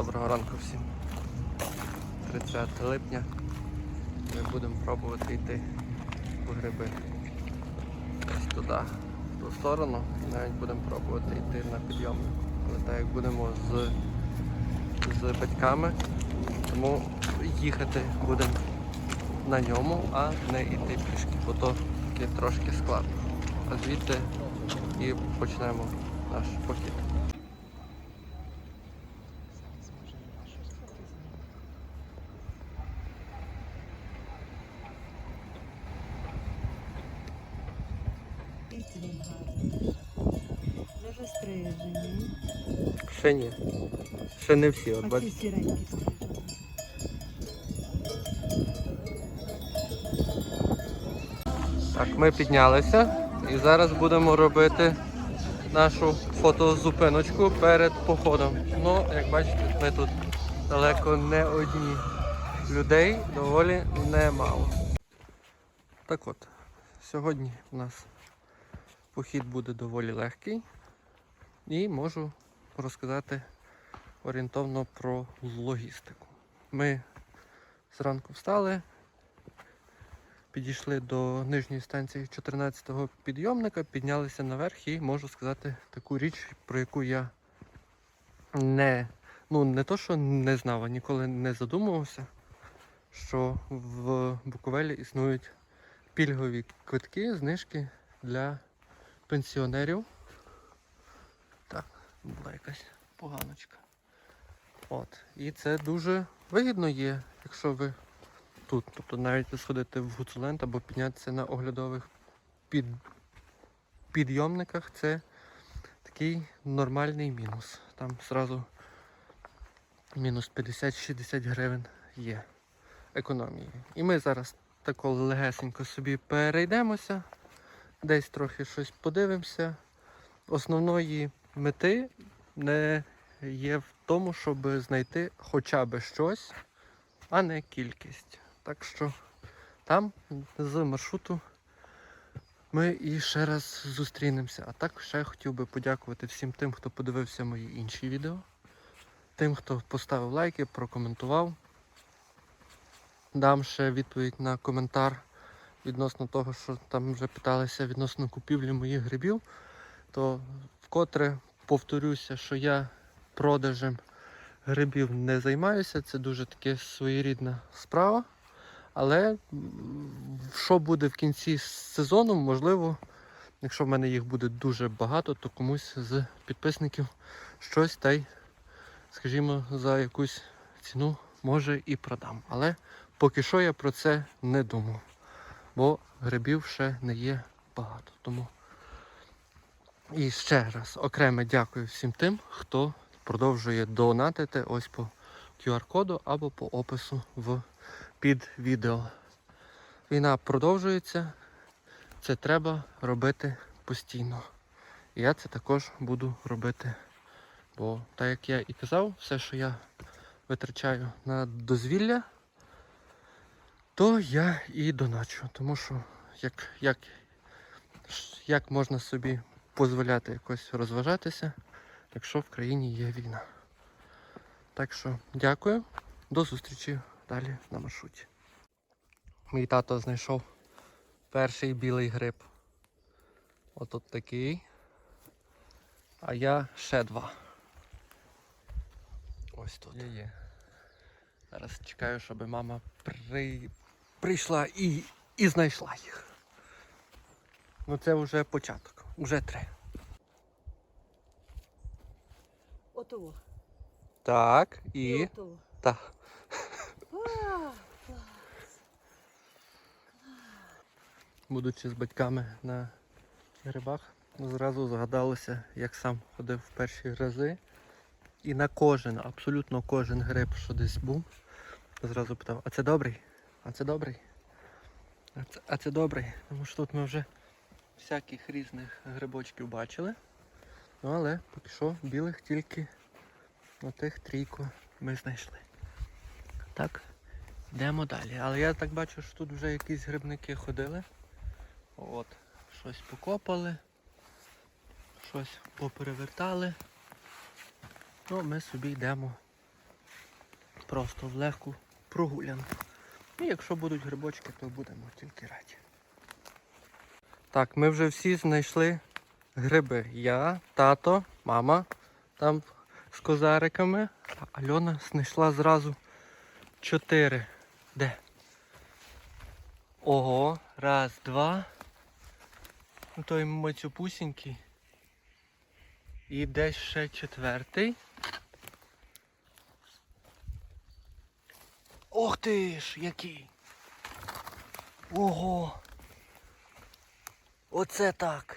Доброго ранку всім. 30 липня. Ми будемо пробувати йти по гриби. Ось туди, в ту сторону. І навіть будемо пробувати йти на підйомник. Але так як будемо з, з батьками, тому їхати будемо на ньому, а не йти пішки, бо то трошки складно. А звідти і почнемо наш похід. Дуже стрижені. Ще ні. Ще не всі, от А ці бачите. сіренькі стрижені. Так, ми піднялися і зараз будемо робити нашу фотозупиночку перед походом. Ну, як бачите, ми тут далеко не одні. Людей доволі немало. Так от, сьогодні у нас похід буде доволі легкий і можу розказати орієнтовно про логістику. Ми зранку встали, підійшли до нижньої станції 14-го підйомника, піднялися наверх і можу сказати таку річ, про яку я не, ну, не то, що не знав, а ніколи не задумувався, що в Буковелі існують пільгові квитки, знижки для пенсіонерів. Була якась поганочка. От. І це дуже вигідно є, якщо ви тут. Тобто навіть ви сходите в Гуцулент або піднятися на оглядових під... підйомниках, це такий нормальний мінус. Там зразу мінус 50-60 гривень є економії. І ми зараз тако легесенько собі перейдемося, десь трохи щось подивимося. Основної мети не є в тому, щоб знайти хоча б щось, а не кількість. Так що там з маршруту ми і ще раз зустрінемося. А так ще хотів би подякувати всім тим, хто подивився мої інші відео, тим, хто поставив лайки, прокоментував. Дам ще відповідь на коментар відносно того, що там вже питалися відносно купівлі моїх грибів. То вкотре повторюся, що я продажем грибів не займаюся. Це дуже таки своєрідна справа. Але що буде в кінці сезону, можливо, якщо в мене їх буде дуже багато, то комусь з підписників щось та й, скажімо, за якусь ціну може і продам. Але поки що я про це не думав, бо грибів ще не є багато. Тому і ще раз окреме дякую всім тим, хто продовжує донатити ось по QR-коду або по опису в під відео. Війна продовжується, це треба робити постійно. Я це також буду робити. Бо, так як я і казав, все, що я витрачаю на дозвілля, то я і доначу. Тому що як, як, як можна собі дозволяти якось розважатися, якщо в країні є війна. Так що дякую, до зустрічі далі на маршруті. Мій тато знайшов перший білий гриб. Отут такий. А я ще два. Ось тут. Є, є. Зараз чекаю, щоб мама при... прийшла і... і знайшла їх. Ну це вже початок. Уже три. Отого. Так, І і. отого. Так. А, Будучи з батьками на грибах, зразу згадалося, як сам ходив в перші рази. І на кожен, абсолютно кожен гриб, що десь був, зразу питав, а це добрий? А це добрий? А це, а це добрий? Тому що тут ми вже всяких різних грибочків бачили. Ну але поки що білих тільки на тих трійку ми знайшли. Так, йдемо далі. Але я так бачу, що тут вже якісь грибники ходили. От, щось покопали, щось поперевертали. Ну, ми собі йдемо просто в легку прогулянку. І якщо будуть грибочки, то будемо тільки раді. Так, ми вже всі знайшли гриби. Я, тато, мама там з козариками. А Альона знайшла зразу чотири. Де? Ого, раз, два. Ну, Той моцюпусінький. І десь ще четвертий. Ох ти ж, який! Ого! Оце так.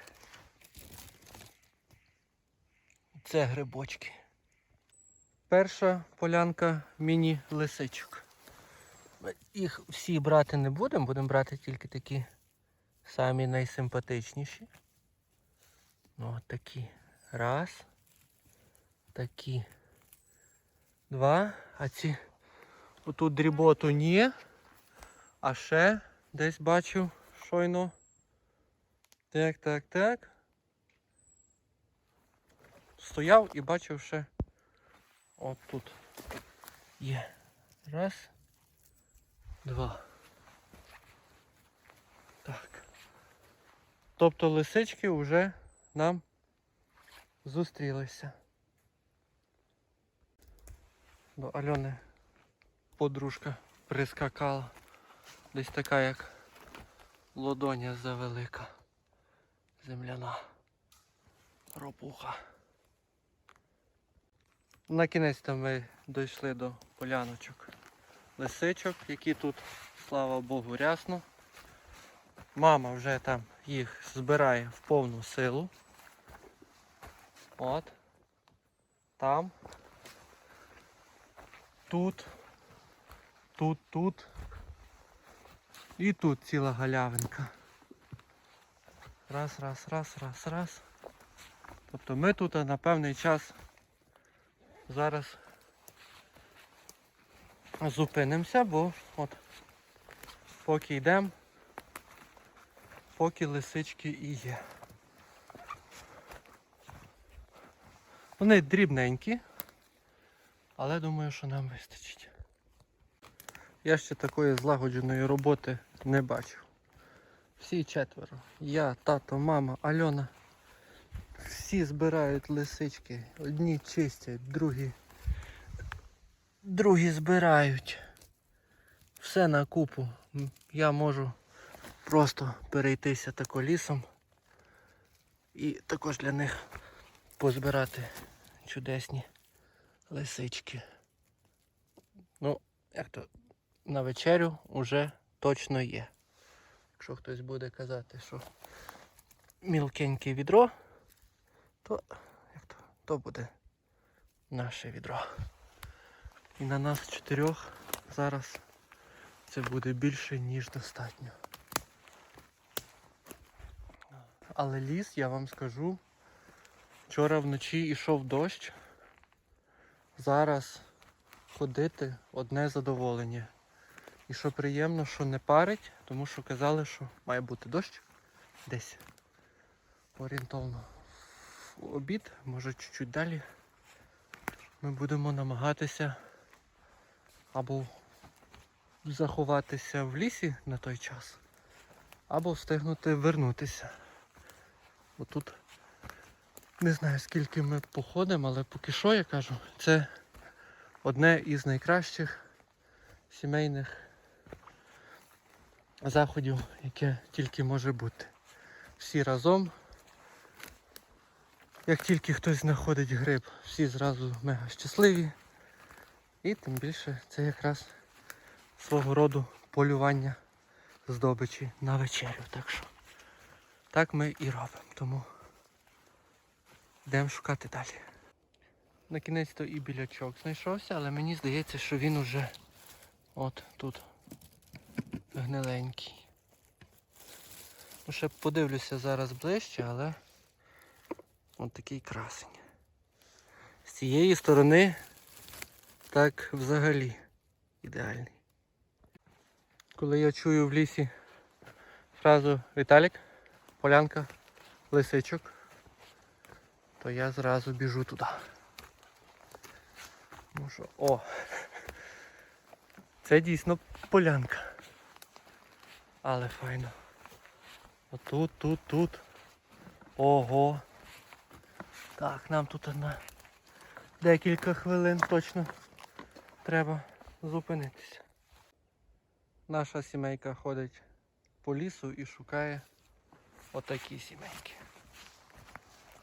Це грибочки. Перша полянка міні-лисичок. Ми Їх всі брати не будемо, будемо брати тільки такі самі найсимпатичніші. Ну, от такі. Раз. Такі. Два. А ці отут дріботу ні. А ще десь бачив щойно. Так, так, так. Стояв і бачив ще. От тут. Є. Раз. Два. Так. Тобто лисички вже нам зустрілися. До Альони подружка прискакала. Десь така, як лодоня завелика. Земляна ропуха. На кінець там ми дійшли до поляночок лисичок, які тут, слава Богу, рясно. Мама вже там їх збирає в повну силу. От. Там. Тут. Тут, тут. І тут ціла галявинка. Раз, раз, раз, раз, раз. Тобто ми тут на певний час зараз зупинимося, бо от поки йдемо, поки лисички і є. Вони дрібненькі, але думаю, що нам вистачить. Я ще такої злагодженої роботи не бачив. Всі четверо. Я, тато, мама, Альона. Всі збирають лисички. Одні чистять, другі. Другі збирають. Все на купу. Я можу просто перейтися тако лісом. І також для них позбирати чудесні лисички. Ну, як то на вечерю вже точно є. Якщо хтось буде казати, що мілкеньке відро, то, як то, то буде наше відро. І на нас чотирьох зараз це буде більше, ніж достатньо. Але ліс, я вам скажу, вчора вночі йшов дощ. Зараз ходити одне задоволення. І що приємно, що не парить, тому що казали, що має бути дощ десь орієнтовно в обід, може чуть-чуть далі. Ми будемо намагатися або заховатися в лісі на той час, або встигнути вернутися. Бо тут не знаю скільки ми походимо, але поки що я кажу, це одне із найкращих сімейних заходів, яке тільки може бути. Всі разом. Як тільки хтось знаходить гриб, всі зразу мега щасливі. І тим більше це якраз свого роду полювання здобичі на вечерю. Так що так ми і робимо. Тому йдемо шукати далі. На кінець то і білячок знайшовся, але мені здається, що він уже от тут гниленький. Ну, ще подивлюся зараз ближче, але от такий красень. З цієї сторони так взагалі ідеальний. Коли я чую в лісі фразу Віталік, полянка, лисичок, то я зразу біжу туди. Тому що, о, Це дійсно полянка. Але файно. Отут, тут, тут. Ого. Так, нам тут на декілька хвилин точно треба зупинитися. Наша сімейка ходить по лісу і шукає отакі сімейки.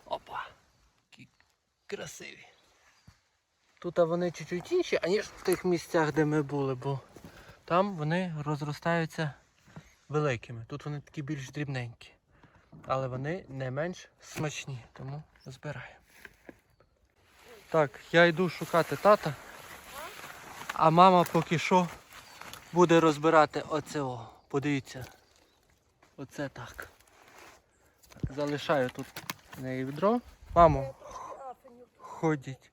Опа! Які красиві. Тут вони чуть-чуть інші, аніж в тих місцях, де ми були, бо там вони розростаються великими. Тут вони такі більш дрібненькі. Але вони не менш смачні, тому збираю. Так, я йду шукати тата, а мама поки що буде розбирати оце. Подивіться. Оце так. Залишаю тут неї відро. Мамо, ходіть.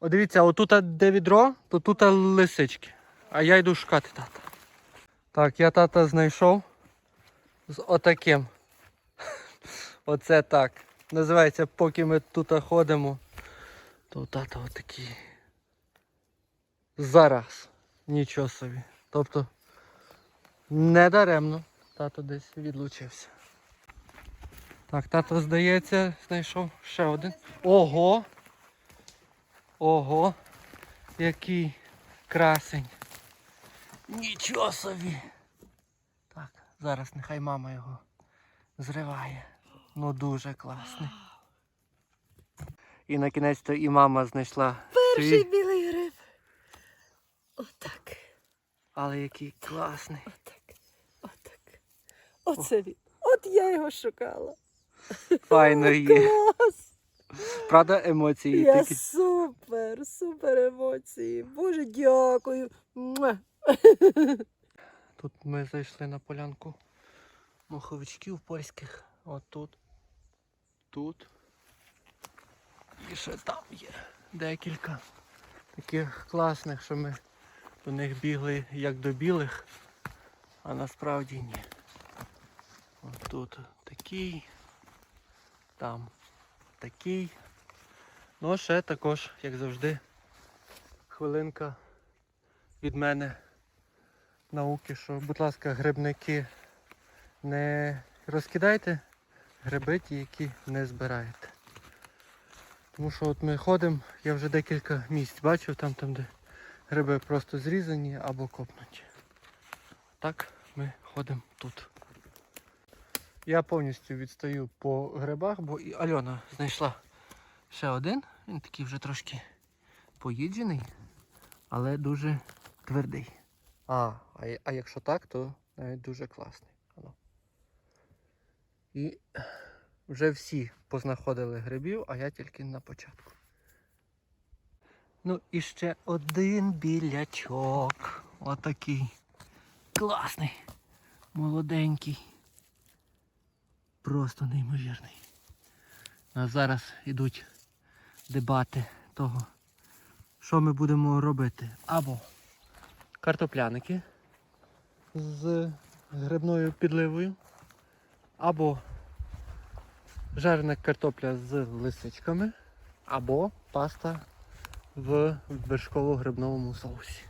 О, дивіться, отут де відро, то тут лисички. А я йду шукати тата. Так, я тата знайшов з отаким. Оце так. Називається, поки ми тут ходимо, то тата отакий. Зараз. Нічого собі. Тобто не даремно тато десь відлучився. Так, тато, здається, знайшов ще один. Ого! Ого! Який красень. Нічого собі. Так, зараз нехай мама його зриває. Ну дуже класний. І на кінець то і мама знайшла Перший свій, білий гриб. Отак. але який класний. Отак. Отак. Оце він. От я його шукала. Файно є. Клас! Правда, емоції Я такі. супер, супер емоції. Боже, дякую. Тут ми зайшли на полянку моховичків польських. От тут. Тут. І ще там є декілька таких класних, що ми до них бігли як до білих, а насправді ні. От тут такий, там такий. Ну, ще також, як завжди, хвилинка від мене науки, що, будь ласка, грибники не розкидайте гриби ті, які не збираєте. Тому що от ми ходимо, я вже декілька місць бачив, там, там де гриби просто зрізані або копнуті. Так ми ходимо тут. Я повністю відстаю по грибах, бо і Альона знайшла ще один. Він такий вже трошки поїджений, але дуже твердий. А, а, а якщо так, то навіть дуже класний. І вже всі познаходили грибів, а я тільки на початку. Ну і ще один білячок. Отакий. Класний. Молоденький. Просто неймовірний. А зараз йдуть дебати того, що ми будемо робити. Або картопляники з грибною підливою, або жарена картопля з лисичками, або паста в вершково-грибному соусі.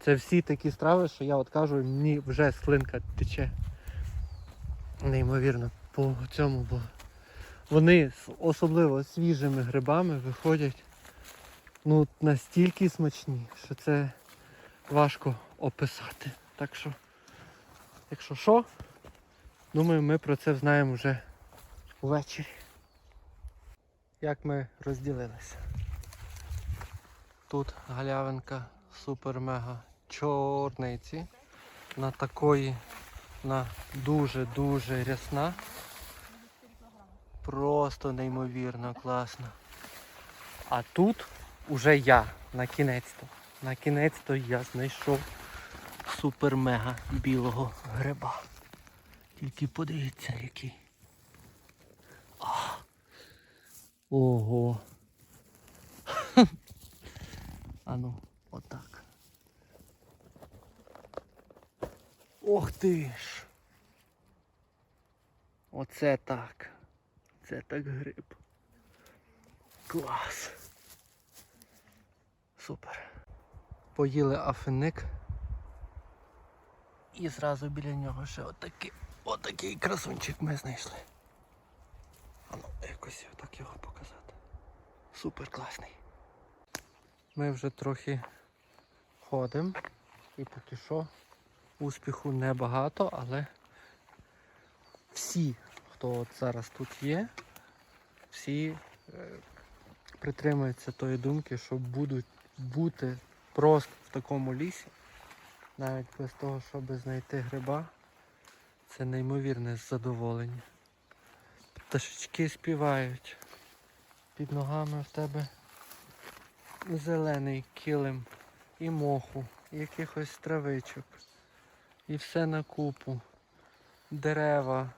Це всі такі страви, що я от кажу, мені вже слинка тече неймовірно по цьому, бо вони з особливо свіжими грибами виходять ну, настільки смачні, що це важко описати. Так що, якщо що, думаю, ми про це знаємо вже ввечері. Як ми розділилися. Тут галявинка супер-мега чорниці. На такої, на дуже-дуже рясна. Просто неймовірно класно. А тут уже я на кінець-то. На кінець-то я знайшов супер-мега білого гриба. Тільки подивіться який. А. Ого. Ану, отак. Ох ти ж. Оце так. Це так гриб. Клас. Супер. Поїли афиник. І зразу біля нього ще отакий, отакий красунчик ми знайшли. А ну, якось так його показати. Супер класний. Ми вже трохи ходимо і поки що успіху небагато, але всі, хто от зараз тут є, всі е, притримуються тої думки, що будуть бути просто в такому лісі, навіть без того, щоб знайти гриба, це неймовірне задоволення. Пташечки співають. Під ногами в тебе зелений килим і моху, і якихось травичок. І все на купу. Дерева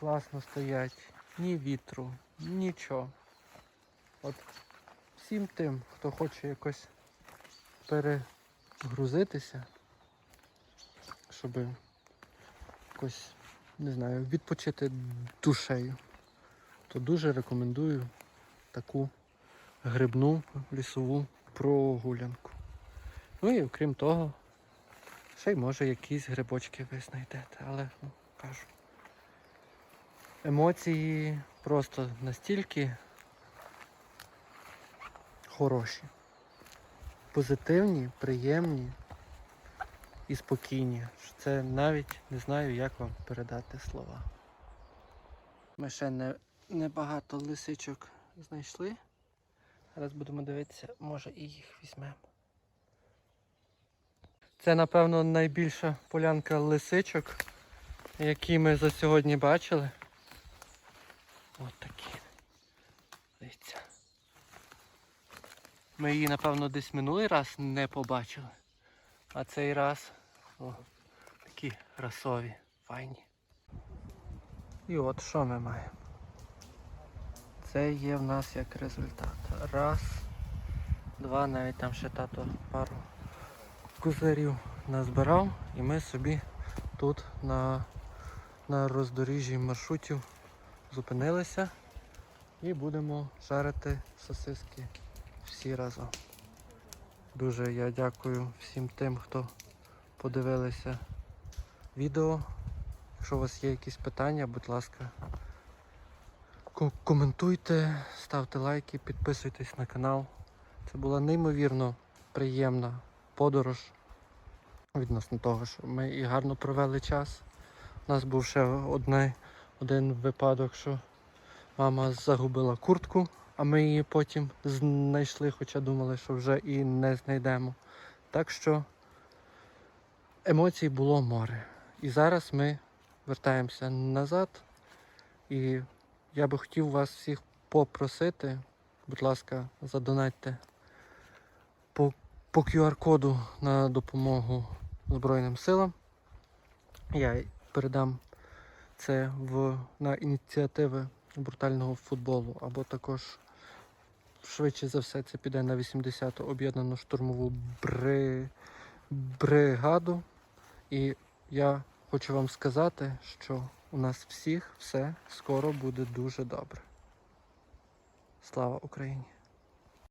класно стоять, ні вітру, нічого. От всім тим, хто хоче якось перегрузитися, щоб якось, не знаю, відпочити душею, то дуже рекомендую таку грибну лісову прогулянку. Ну і окрім того, ще й може якісь грибочки ви знайдете, але ну, кажу. Емоції просто настільки хороші, позитивні, приємні і спокійні. Це навіть не знаю, як вам передати слова. Ми ще не, небагато лисичок знайшли. Зараз будемо дивитися, може і їх візьмемо. Це, напевно, найбільша полянка лисичок, які ми за сьогодні бачили. От такі. Дивіться. Ми її, напевно, десь минулий раз не побачили. А цей раз о, такі расові, файні. І от що ми маємо. Це є в нас як результат. Раз, два, навіть там ще тато пару кузарів назбирав і ми собі тут на, на роздоріжжі маршрутів зупинилися і будемо жарити сосиски всі разом. Дуже я дякую всім тим, хто подивилися відео. Якщо у вас є якісь питання, будь ласка, коментуйте, ставте лайки, підписуйтесь на канал. Це була неймовірно приємна подорож відносно того, що ми і гарно провели час. У нас був ще одне, один випадок, що мама загубила куртку, а ми її потім знайшли, хоча думали, що вже і не знайдемо. Так що емоцій було море. І зараз ми вертаємося назад. І я би хотів вас всіх попросити, будь ласка, задонатьте по, по QR-коду на допомогу Збройним силам. Я передам це в, на ініціативи брутального футболу, або також швидше за все це піде на 80-ту об'єднану штурмову бри... бригаду. І я хочу вам сказати, що у нас всіх все скоро буде дуже добре. Слава Україні!